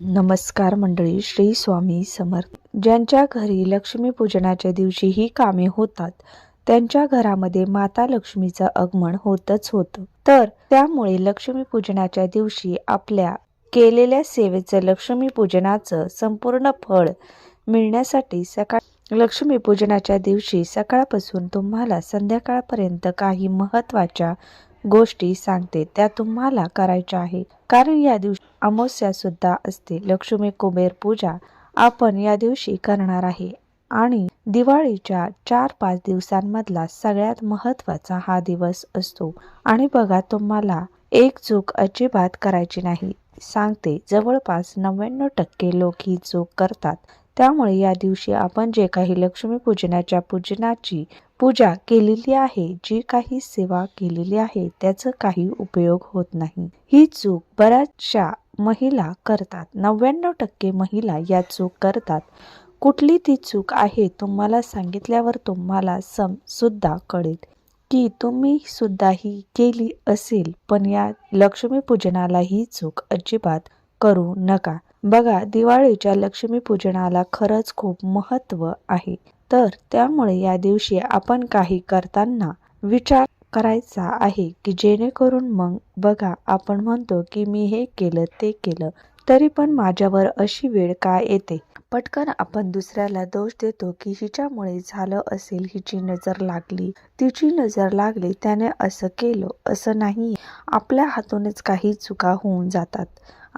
नमस्कार मंडळी श्री स्वामी समर्थ. ज्यांच्या घरी लक्ष्मीपूजनाच्या दिवशी ही कामे होतात त्यांच्या घरामध्ये माता लक्ष्मीचं आगमन होतच होतं. तर त्यामुळे लक्ष्मीपूजनाच्या दिवशी आपल्या केलेल्या सेवेचं लक्ष्मीपूजनाचं संपूर्ण फळ मिळण्यासाठी सकाळ लक्ष्मीपूजनाच्या दिवशी सकाळपासून तुम्हाला संध्याकाळपर्यंत काही महत्त्वाच्या गोष्टी सांगते त्या तुम्हाला करायच्या आहे कारण या दिवशी अमावस्या सुद्धा असते. लक्ष्मी कुबेर पूजा आपण या दिवशी करणार आहे. आणि दिवाळीच्या चार पाच दिवसांमधला सगळ्यात महत्त्वाचा हा दिवस असतो. आणि बघा तुम्हाला एक चूक अजिबात करायची नाही. सांगते जवळपास नव्याण्णव टक्के लोक ही चूक करतात. त्यामुळे या दिवशी आपण जे काही लक्ष्मी पूजनाच्या पूजनाची पूजा केलेली आहे जी काही सेवा केलेली आहे त्याचा काही उपयोग होत नाही. ही चूक बऱ्याचशा महिला करतात. नव्याण्णव टक्के महिला या चूक करतात. कुठली ती चूक आहे तुम्हाला सांगितल्यावर तुम्हाला सम सुद्धा कळेल. की तुम्ही सुद्धा ही केली असेल पण या लक्ष्मी पूजनाला ही चूक अजिबात करू नका. बघा दिवाळीच्या लक्ष्मी पूजनाला खरंच खूप महत्त्व आहे. तर त्यामुळे या दिवशी आपण काही करताना विचार करायचा आहे की जेणेकरून मग बघा आपण म्हणतो की मी हे केलं ते केलं तरी पण माझ्यावर अशी वेळ का येते? पटकन आपण दुसऱ्याला दोष देतो की हिच्यामुळे झालं असेल हिची नजर लागली. तिची नजर लागली त्याने असं केलं असं नाही. आपल्या हातूनच काही चुका होऊन जातात.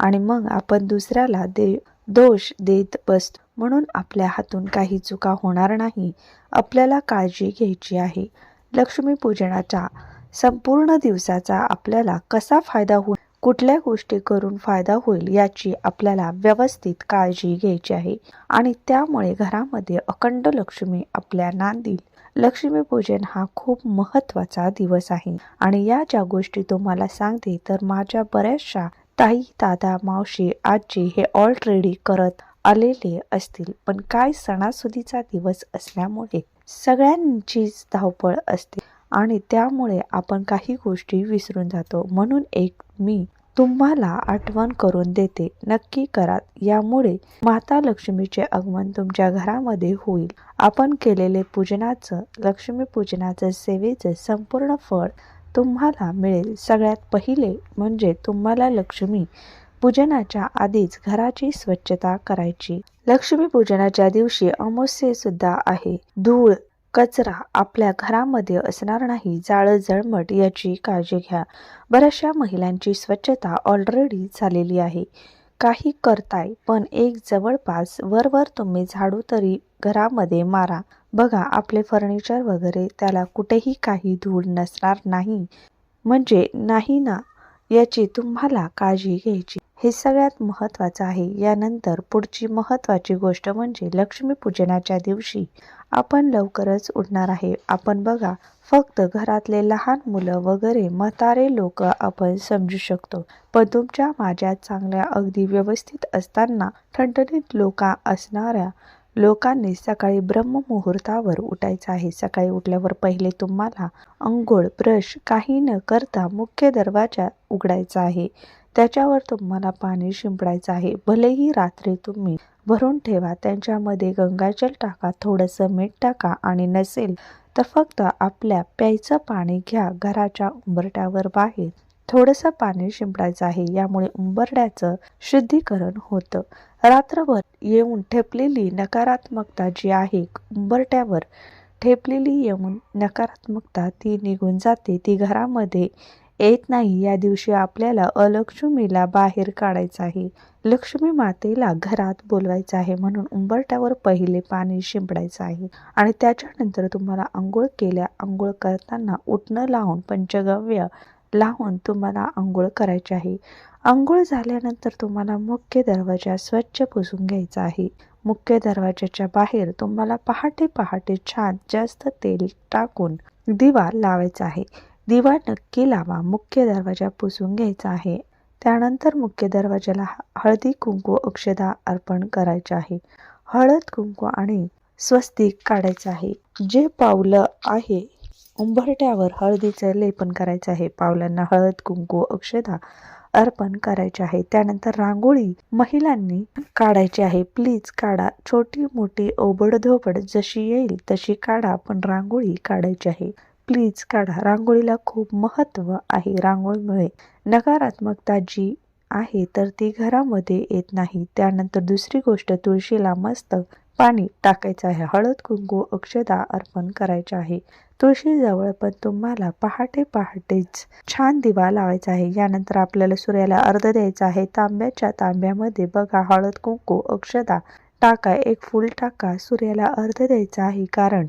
आणि मग आपण दुसऱ्याला दे दोष देत बसतो. म्हणून आपल्या हातून काही चुका होणार नाही. आपल्याला काळजी घ्यायची आहे. लक्ष्मीपूजनाच्या संपूर्ण दिवसाचा आपल्याला कसा फायदा होईल? कुठल्या गोष्टी करून फायदा होईल याची आपल्याला व्यवस्थित काळजी घ्यायची आहे. आणि त्यामुळे घरामध्ये अखंड लक्ष्मी आपल्या नांदील. लक्ष्मीपूजन हा खूप महत्त्वाचा दिवस आहे. आणि या ज्या गोष्टी तुम्हाला सांगते तर माझ्या बऱ्याचशा ताई दादा मावशी आजी हे ऑलरेडी करत आलेले असतील पण काय सणासुदीचा दिवस असल्यामुळे सगळ्यांचीच धावपळ असते आणि त्यामुळे आपण काही गोष्टी विसरून जातो. म्हणून एक मी तुम्हाला आठवण करून देते. नक्की करा. यामुळे माता लक्ष्मीचे आगमन तुमच्या घरामध्ये होईल. आपण केलेले पूजनाचं लक्ष्मी पूजनाचं सेवेचं संपूर्ण फळ तुम्हाला मिळेल. सगळ्यात पहिले म्हणजे तुम्हाला लक्ष्मी पूजनाच्या आधीच घराची स्वच्छता करायची. लक्ष्मी पूजनाच्या दिवशी अमावस्ये सुद्धा आहे. धूळ कचरा आपल्या घरामध्ये असणार नाही. जाळं जळमट याची काळजी घ्या. बऱ्याचशा महिलांची स्वच्छता ऑलरेडी झालेली आहे. काही करताय पण एक जवळपास वरवर तुम्ही झाडू तरी घरामध्ये मारा. बघा आपले फर्निचर वगैरे त्याला कुठेही काही धूळ नसणार नाही. म्हणजे नाही ना याची तुम्हाला काळजी घ्यायची. हे सगळ्यात महत्त्वाचं आहे. यानंतर पुढची महत्त्वाची गोष्ट म्हणजे लक्ष्मीपूजनाच्या दिवशी आपण लवकरच उठणार आहे. आपण बघा फक्त घरातले लहान मुलं वगैरे म्हातारे लोक आपण समजू शकतो. पण तुमच्या माझ्या चांगल्या अगदी व्यवस्थित असताना ठणठणीत लोका असणाऱ्या लोकांनी सकाळी ब्रह्ममुहूर्तावर उठायचं आहे. सकाळी उठल्यावर पहिले तुम्हाला अंघोळ ब्रश काही न करता मुख्य दरवाजा उघडायचा आहे. त्याच्यावर तुम्हाला पाणी शिंपडायचं आहे. भलेही रात्री तुम्ही भरून ठेवा त्यांच्यामध्ये गंगाजल टाका थोडंसं मीठ टाका आणि नसेल तर फक्त आपल्या प्यायचं पाणी घ्या घराच्या उंबरट्यावर बाहेर. थोडंसं पाणी शिंपडायचं आहे यामुळे उंबरड्याचं शुद्धीकरण होतं. रात्रभर येऊन ठेपलेली नकारात्मकता जी आहे उंबरट्यावर ठेपलेली येऊन नकारात्मकता ती निघून जाते. ती घरामध्ये येत नाही या दिवशी आपल्याला अलक्ष्मीला बाहेर काढायचं आहे लक्ष्मी मातेला घरात बोलवायचं आहे म्हणून उंबरट्यावर पहिले पाणी शिंपडायचं आहे आणि त्याच्यानंतर तुम्हाला आंघोळ केल्या आंघोळ करताना उठणं लावून पंचगव्य लावून तुम्हाला आंघोळ करायची आहे आंघोळ झाल्यानंतर तुम्हाला मुख्य दरवाजा स्वच्छ पुसून घ्यायचा आहे मुख्य दरवाजाच्या बाहेर तुम्हाला पहाटे पहाटे छान जास्त तेल टाकून दिवा लावायचा आहे दिवा नक्की लावा मुख्य दरवाजा पुसून घ्यायचा आहे. त्यानंतर मुख्य दरवाजाला हळदी कुंकू अक्षदा अर्पण करायचे आहे. हळद कुंकू आणि स्वस्तिक काढायचं आहे. जे पावलं आहे उंबरट्यावर हळदीचं लेपन करायचं आहे. पावलांना हळद कुंकू अक्षदा अर्पण करायचे आहे. त्यानंतर रांगोळी महिलांनी काढायची आहे. प्लीज काढा. छोटी मोठी ओबडधोबड जशी येईल तशी काढा पण रांगोळी काढायची आहे. प्लीज काढा. रांगोळीला खूप महत्त्व आहे. रांगोळीमुळे नकारात्मकता जी आहे तर ती घरामध्ये येत नाही. त्यानंतर दुसरी गोष्ट तुळशीला मस्त पाणी टाकायचं आहे. हळद कुंकू अक्षदा अर्पण करायचे आहे. तुळशीजवळ पण तुम्हाला पहाटे पहाटेच छान दिवा लावायचा आहे. यानंतर आपल्याला सूर्याला अर्ध द्यायचा आहे. तांब्याच्या तांब्यामध्ये बघा हळद कुंकू अक्षदा टाका एक फूल टाका सूर्याला अर्ध द्यायचा आहे कारण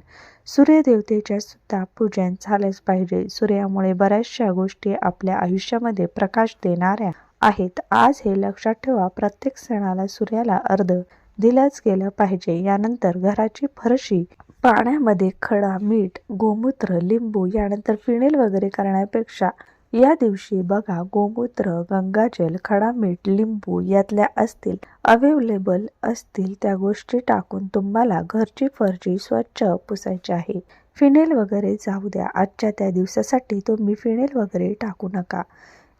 सूर्यदेवतेच्या सुद्धा पूजन झालंच पाहिजे. सूर्यामुळे बऱ्याचशा गोष्टी आपल्या आयुष्यामध्ये प्रकाश देणाऱ्या आहेत. आज हे लक्षात ठेवा प्रत्येक सणाला सूर्याला अर्ध दिलंच गेलं पाहिजे. यानंतर घराची फरशी पाण्यामध्ये खडा मीठ गोमूत्र लिंबू यानंतर फिनेल वगैरे करण्यापेक्षा या दिवशी बघा गोमूत्र गंगाजल खडा मीठ लिंबू यातल्या असतील अवेलेबल असतील त्या गोष्टी टाकून तुम्हाला घरची फरची स्वच्छ पुसायची आहे. फिनेल वगैरे जाऊ द्या आजच्या त्या दिवसासाठी तुम्ही फिनेल वगैरे टाकू नका.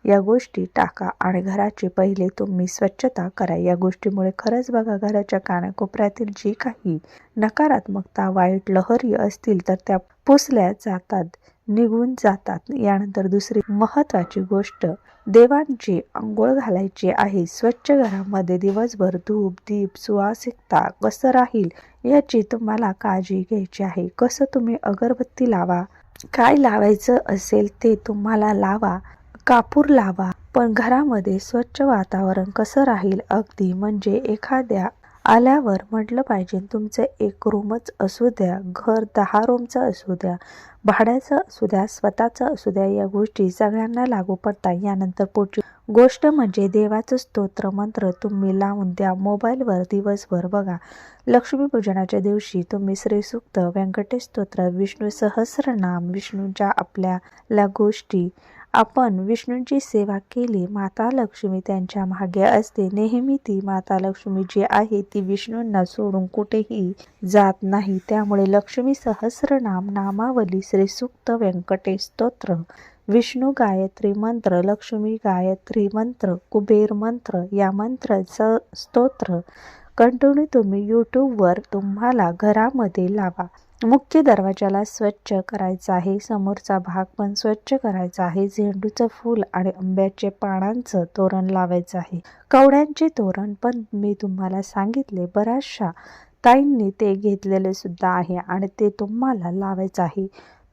या गोष्टी टाका आणि घराची पहिले तुम्ही स्वच्छता करा. या गोष्टीमुळे खरंच बघा घराच्या कानाकोपऱ्यातील जी काही नकारात्मकता वाईट लहरी असतील तर त्या पुसल्या जातात. निघून जातात. यानंतर दुसरी महत्वाची गोष्ट देवांची आंघोळ घालायची आहे. स्वच्छ घरामध्ये दिवसभर धूप दीप सुवासिकता कसं राहील याची तुम्हाला काळजी घ्यायची आहे. कसं तुम्ही अगरबत्ती लावा? काय लावायचं असेल ते तुम्हाला लावा. कापूर लावा. पण घरामध्ये स्वच्छ वातावरण कसं राहील अगदी म्हणजे एखाद्या आल्यावर म्हटलं पाहिजे तुमचं एक रूमच असू द्या घर दहा रूमचं असू द्या भाड्याचं असू द्या स्वतःचं असू द्या या गोष्टी सगळ्यांना लागू पडतात. यानंतर पुढची गोष्ट म्हणजे देवाचं स्तोत्र मंत्र तुम्ही लावून द्या. मोबाईलवर दिवसभर बघा. लक्ष्मीपूजनाच्या दिवशी तुम्ही श्रीसूक्त व्यंकटेश स्तोत्र विष्णू सहस्रनाम विष्णूच्या आपल्या गोष्टी आपण विष्णूंची सेवा केली माता लक्ष्मी त्यांच्या मागे असते. नेहमी ती माता लक्ष्मी जी आहे ती विष्णूंना सोडून कुठेही जात नाही. त्यामुळे लक्ष्मी सहस्रनाम नामावली श्रीसूक्त व्यंकटेश स्तोत्र विष्णू गायत्री मंत्र लक्ष्मी गायत्री मंत्र कुबेर मंत्र या मंत्राचं स्तोत्र. कंटिन्यू तुम्ही यूट्यूबवर तुम्हाला घरामध्ये लावा. मुख्य दरवाजाला स्वच्छ करायचा आहे. समोरचा भाग पण स्वच्छ करायचा आहे. झेंडूचं फूल आणि आंब्याचे पानांचं तोरण लावायचं आहे. कवड्यांचे तोरण पण मी तुम्हाला सांगितले. बऱ्याचशा ताईंनी ते घेतलेले सुद्धा आहे आणि ते तुम्हाला लावायचं आहे.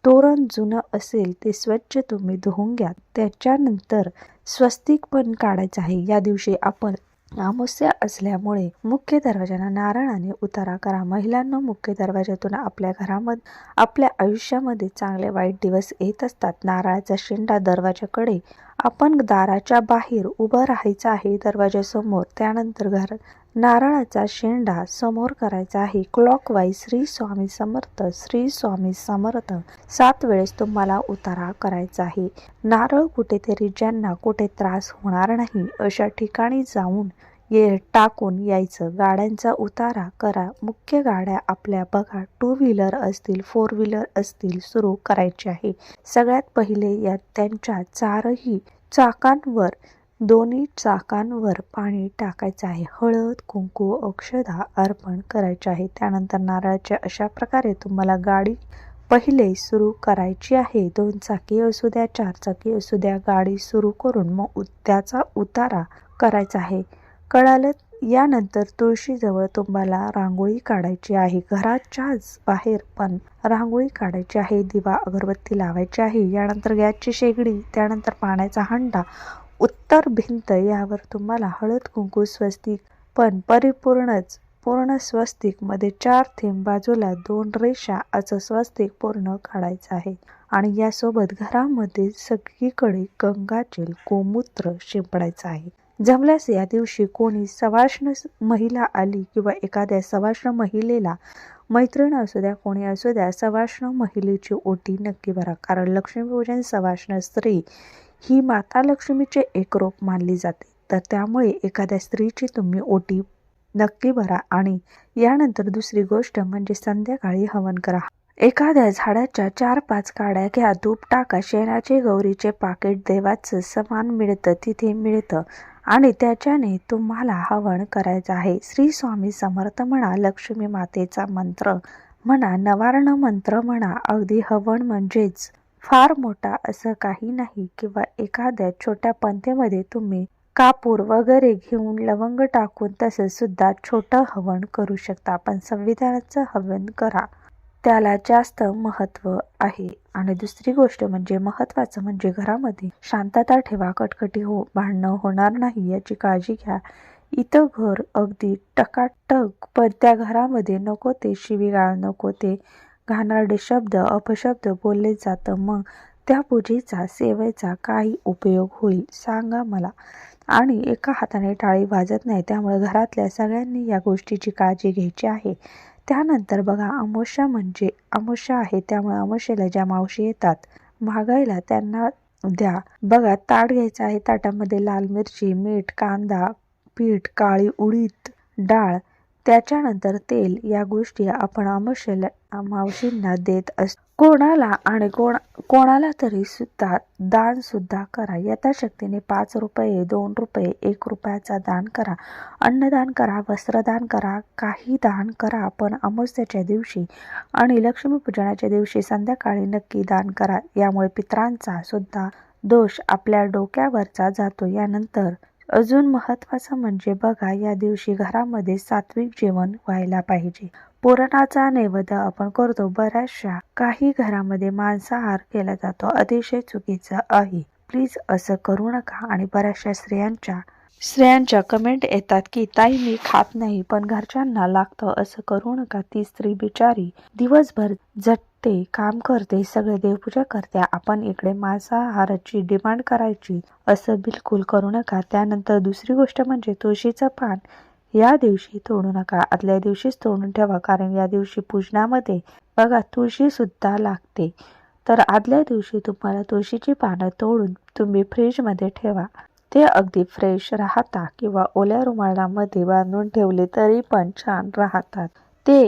तोरण जुनं असेल ते स्वच्छ तुम्ही धुवून घ्या. त्याच्यानंतर स्वस्तिक पण काढायचं आहे. या दिवशी आपण अमावस्या असल्यामुळे मुख्य दरवाजाला नारळाने उतारा करा. महिलांना मुख्य दरवाजातून आपल्या घरामध्ये आपल्या आयुष्यामध्ये चांगले वाईट दिवस येत असतात. नारळाचा शेंडा दरवाजाकडे आपण दाराच्या बाहेर उभं राहायचं आहे दरवाजासमोर त्यानंतर घर. नारळाचा शेंडा समोर करायचा आहे. Clockwise Shri Swami Samarth Shri Swami Samarth. सात वेळेस तुम्हाला उतारा करायचा आहे. नारळ कुठेतरी ज्यांना कुठे त्रास होणार नाही अशा ठिकाणी जाऊन ये टाकून यायचं. गाड्यांचा उतारा करा. मुख्य गाड्या आपल्या बघा. टू व्हीलर असतील फोर व्हीलर असतील सुरू करायचे आहे. सगळ्यात पहिले या त्यांच्या चारही चाकांवर दोन्ही चाकांवर पाणी टाकायचं आहे. हळद कुंकू औषधा अर्पण करायचे आहे. त्यानंतर नारळाच्या अशा प्रकारे तुम्हाला गाडी पहिले सुरू करायची आहे. दोन चाकी असू द्या चार चाकी असू द्या गाडी सुरू करून मग त्याचा उतारा करायचा आहे. कळालं यानंतर तुळशीजवळ तुम्हाला रांगोळी काढायची आहे. घराच्याच बाहेर पण रांगोळी काढायची आहे. दिवा अगरबत्ती लावायची आहे. यानंतर गॅसची शेगडी त्यानंतर पाण्याचा हंडा. उत्तर भिंत यावर तुम्हाला हळद कुंकू स्वस्तिक पण परिपूर्णच पूर्ण स्वस्तिकमध्ये चार थेंब बाजूला दोन रेषा असं स्वस्तिक पूर्ण काढायचं आहे. आणि यासोबत घरामध्ये सगळीकडे गंगाजल गोमूत्र शिंपडायचं आहे. जमल्यास या दिवशी कोणी सवाष्ण महिला आली किंवा एखाद्या सवाष्ण महिलेला मैत्रीण असू द्या कोणी असू द्या सवाष्ण महिलेची ओटी नक्की भरा. कारण लक्ष्मीपूजन सवाष्ण स्त्री ही माता लक्ष्मीचे एक रूप मानली जाते. तर त्यामुळे एखाद्या स्त्रीची तुम्ही ओटी नक्की भरा आणि यानंतर दुसरी गोष्ट म्हणजे संध्याकाळी हवन करा. एखाद्या झाडाच्या चार पाच काड्या घ्या धूप टाका शेणाचे गौरीचे पाकिट देवाचं समान मिळतं तिथे मिळतं. आणि त्याच्याने तुम्हाला हवन करायचं आहे. श्री स्वामी समर्थ म्हणा लक्ष्मी मातेचा मंत्र म्हणा नवारण मंत्र म्हणा अगदी हवन म्हणजेच फार मोठा असं काही नाही. किंवा एखाद्या छोट्या पंथेमध्ये तुम्ही कापूर वगैरे घेऊन लवंग टाकून तसं सुद्धा छोटं हवन करू शकता. पण संविधानाचं हवन करा. त्याला जास्त महत्त्व आहे. आणि दुसरी गोष्ट म्हणजे महत्त्वाचं म्हणजे घरामध्ये शांतता ठेवा कटकटी हो भांडणं होणार नाही याची काळजी घ्या. इथं घर अगदी टकाटक पण त्या घरामध्ये नको ते शिवीगाळ नको ते घाणारडे शब्द अपशब्द बोलले जातं. मग त्या पूजेचा सेवेचा काही उपयोग होईल सांगा मला. आणि एका हाताने टाळी वाजत नाही त्यामुळे घरातल्या सगळ्यांनी या गोष्टीची काळजी घ्यायची आहे. त्यानंतर बघा अमावस्या म्हणजे अमावस्या आहे त्यामुळे अमावस्येला ज्या मावशी येतात मागायला त्यांना द्या. बघा ताट घ्यायचं आहे ताटामध्ये लाल मिरची मीठ कांदा पीठ काळी उडीद डाळ. त्याच्यानंतर तेल या गोष्टी आपण अमावस्येला मावशींना देत असतो. कोणाला आणि कोण कोणाला तरी सुद्धा दान सुद्धा करा. यथाशक्तीने पाच रुपये दोन रुपये एक रुपयाचा दान करा. अन्नदान करा वस्त्रदान करा काही दान करा पण अमावस्याच्या दिवशी आणि लक्ष्मीपूजनाच्या दिवशी संध्याकाळी नक्की दान करा. यामुळे पित्रांचा सुद्धा दोष आपल्या डोक्यावरचा जातो. यानंतर अजून महत्त्वाचं म्हणजे बघा या दिवशी घरामध्ये सात्विक जेवण व्हायला पाहिजे. पुरणाचा नैवेद्य आपण करतो बऱ्याचशा. काही घरामध्ये मांसाहार केला जातो. अतिशय चुकीचा आहे. प्लीज असं करू नका आणि बऱ्याचशा स्त्रियांच्या स्त्रियांच्या कमेंट येतात की ताई मी खात नाही पण घरच्यांना लागतं. असं करू नका. ती स्त्री बिचारी दिवसभर झटते काम करते सगळे देवपूजा करते. आपण इकडे मांसाहाराची डिमांड करायची. असं बिलकुल करू नका. त्यानंतर दुसरी गोष्ट म्हणजे तुळशीचं पान. या दिवशी तोडू नका. आदल्या दिवशीच तोडून ठेवा कारण या दिवशी पूजनामध्ये बघा तुळशी सुद्धा लागते. तर आदल्या दिवशी तुम्हाला तुळशीची पानं तोडून तुम्ही फ्रीजमध्ये ठेवा. ते अगदी फ्रेश राहता किंवा ओल्या रुमालामध्ये बांधून ठेवले तरी पण छान राहतात. ते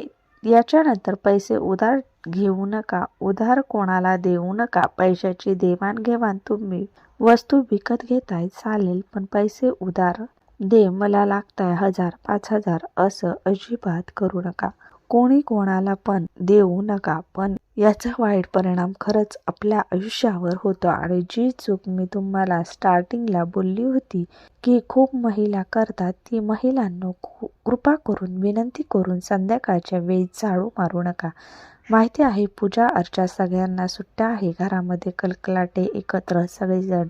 याच्यानंतर पैसे उधार घेऊ नका उधार कोणाला देऊ नका. पैशाची देवाणघेवाण तुम्ही वस्तू विकत घेताय चालेल पण पैसे उधार दे मला लागताय हजार पाच हजार असं अजिबात करू नका. कोणी कोणाला पण देऊ नका पण याचा वाईट परिणाम खरंच आपल्या आयुष्यावर होतो. आणि जी चूक मी तुम्हाला स्टार्टिंगला बोलली होती की खूप महिला करतात ती महिलांना कृपा करून विनंती करून संध्याकाळच्या वेळी झाडू मारू नका. माहिती आहे पूजा अर्चा सगळ्यांना सुट्ट्या आहे. घरामध्ये कलकलाटे एकत्र सगळेजण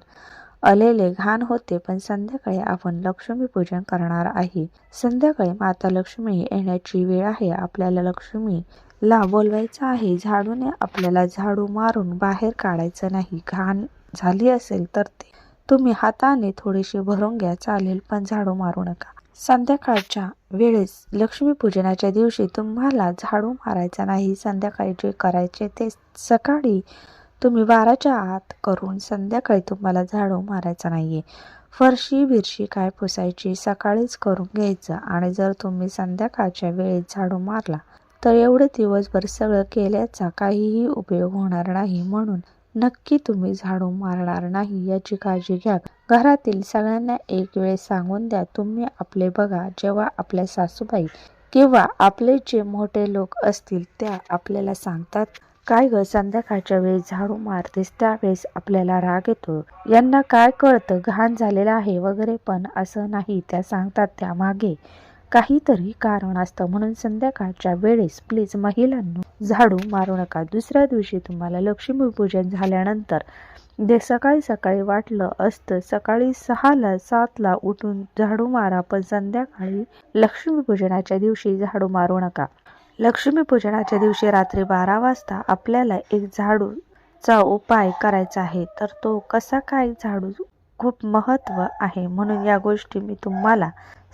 आलेले घाण होते पण संध्याकाळी आपण लक्ष्मी पूजन करणार आहे. संध्याकाळी माता लक्ष्मी येण्याची वेळ आहे. आपल्याला लक्ष्मीला बोलवायचं आहे. झाडूने आपल्याला झाडू मारून बाहेर काढायचं नाही. घाण झाली असेल तर ते. तुम्ही हाताने थोडीशी भरून घ्या. चालेल पण झाडू मारू नका. संध्याकाळच्या वेळेस लक्ष्मीपूजनाच्या दिवशी तुम्हाला झाडू मारायचा नाही. संध्याकाळी जे करायचे ते सकाळी तुम्ही बाराच्या आत करून संध्याकाळी तुम्हाला झाडू मारायचा आहे फरशी बिरशी काय पुसायची सकाळीच करून घ्यायचं आणि जर तुम्ही संध्याकाळच्या वेळेत झाडू मारला तर एवढे दिवसभर सगळं केल्याचा काहीही उपयोग होणार नाही म्हणून नक्की तुम्ही झाडू मारणार नाही याची काळजी घ्या. घरातील सगळ्यांना एक वेळ सांगून द्या तुम्ही आपले बघा जेव्हा आपल्या सासूबाई किंवा आपले जे मोठे लोक असतील त्या आपल्याला सांगतात. काय ग? संध्याकाळच्या वेळेस झाडू मारतेस त्यावेळेस आपल्याला राग येतो. यांना काय कळतं? घाण झालेलं आहे वगैरे पण असं नाही. त्या सांगतात त्यामागे काहीतरी कारण असतं. म्हणून संध्याकाळच्या वेळेस प्लीज महिलांना झाडू मारू नका. दुसऱ्या दिवशी तुम्हाला लक्ष्मीपूजन झाल्यानंतर जे सकाळी सकाळी वाटलं असतं सकाळी सहाला सातला उठून झाडू मारा पण संध्याकाळी लक्ष्मीपूजनाच्या दिवशी झाडू मारू नका. लक्ष्मीपूजनाच्या दिवशी रात्री बारा वाजता आपल्याला एक झाडूचा उपाय करायचा आहे. तर तो कसा काय झाडू खूप महत्त्व आहे म्हणून या गोष्टी मी तुम्हाला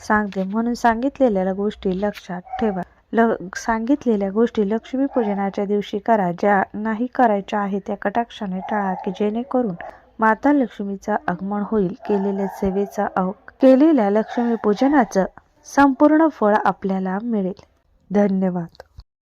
सांगते. म्हणून सांगितलेल्या गोष्टी लक्षात ठेवा. ल सांगितलेल्या गोष्टी लक्ष्मीपूजनाच्या दिवशी करा. ज्या नाही करायच्या आहे त्या कटाक्षाने टाळा की जेणेकरून माता लक्ष्मीचं आगमन होईल. केलेल्या सेवेचा अव केलेल्या लक्ष्मीपूजनाचं संपूर्ण फळ आपल्याला मिळेल. धन्यवाद.